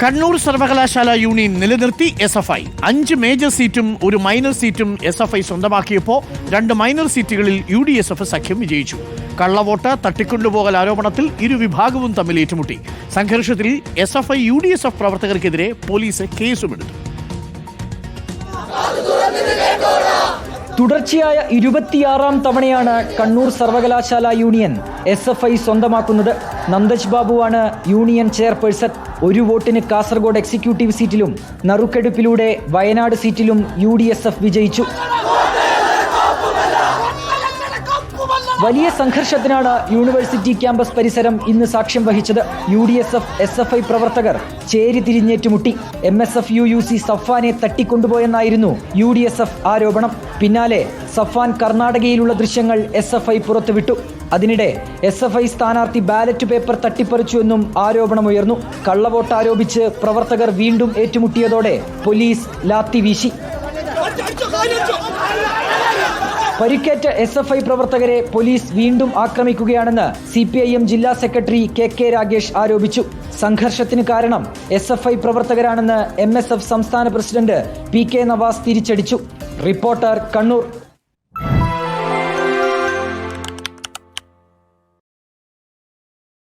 കണ്ണൂർ സർവകലാശാല യൂണിയൻ നിലനിർത്തി S F I അഞ്ച് മേജർ സീറ്റും ഒരു മൈനർ സീറ്റും എസ് എഫ് ഐ സ്വന്തമാക്കിയപ്പോൾ രണ്ട് മൈനർ സീറ്റുകളിൽ യു ഡി എസ് എഫ് സഖ്യം വിജയിച്ചു. കള്ളവോട്ട് തട്ടിക്കൊണ്ടുപോകൽ ആരോപണത്തിൽ ഇരു വിഭാഗവും തമ്മിൽ ഏറ്റുമുട്ടി. സംഘർഷത്തിൽ S F I U D S F പ്രവർത്തകർക്കെതിരെ police കേസുമെടുത്തു. തുടർച്ചയായ ഇരുപത്തിയാറാം തവണയാണ് കണ്ണൂർ സർവകലാശാല യൂണിയൻ എസ് എഫ് ഐ സ്വന്തമാക്കുന്നത്. നന്ദജ് ബാബുവാണ് യൂണിയൻ ചെയർപേഴ്സൺ. ഒരു വോട്ടിന് കാസർഗോഡ് എക്സിക്യൂട്ടീവ് സീറ്റിലും നറുക്കെടുപ്പിലൂടെ വയനാട് സീറ്റിലും യു വിജയിച്ചു. വലിയ സംഘർഷത്തിനാണ് യൂണിവേഴ്സിറ്റി ക്യാമ്പസ് പരിസരം ഇന്ന് സാക്ഷ്യം വഹിച്ചത് U D S F S F I പ്രവർത്തകർ ചേരി തിരിഞ്ഞേറ്റുമുട്ടി. M S F U U C സഫാനെ തട്ടിക്കൊണ്ടുപോയെന്നായിരുന്നു യു ഡി എസ് എഫ് ആരോപണം. പിന്നാലെ സഫാൻ കർണാടകയിലുള്ള ദൃശ്യങ്ങൾ എസ് എഫ് ഐ പുറത്തുവിട്ടു. അതിനിടെ എസ് എഫ് ഐ സ്ഥാനാർത്ഥി ബാലറ്റ് പേപ്പർ തട്ടിപ്പറിച്ചുവെന്നും ആരോപണമുയർന്നു. കള്ളവോട്ട് ആരോപിച്ച് പ്രവർത്തകർ വീണ്ടും ഏറ്റുമുട്ടിയതോടെ പോലീസ് ലാത്തി വീശി. പരിക്കേറ്റ എസ് എഫ് ഐ പ്രവർത്തകരെ പോലീസ് വീണ്ടും ആക്രമിക്കുകയാണെന്ന് സി പി ഐ എം ജില്ലാ സെക്രട്ടറി കെ കെ രാഗേഷ് ആരോപിച്ചു. സംഘർഷത്തിന് കാരണം എസ് എഫ് ഐ പ്രവർത്തകരാണെന്ന് എം എസ് എഫ് സംസ്ഥാന പ്രസിഡന്റ് പി കെ നവാസ് തിരിച്ചടിച്ചു. റിപ്പോർട്ടർ കണ്ണൂർ.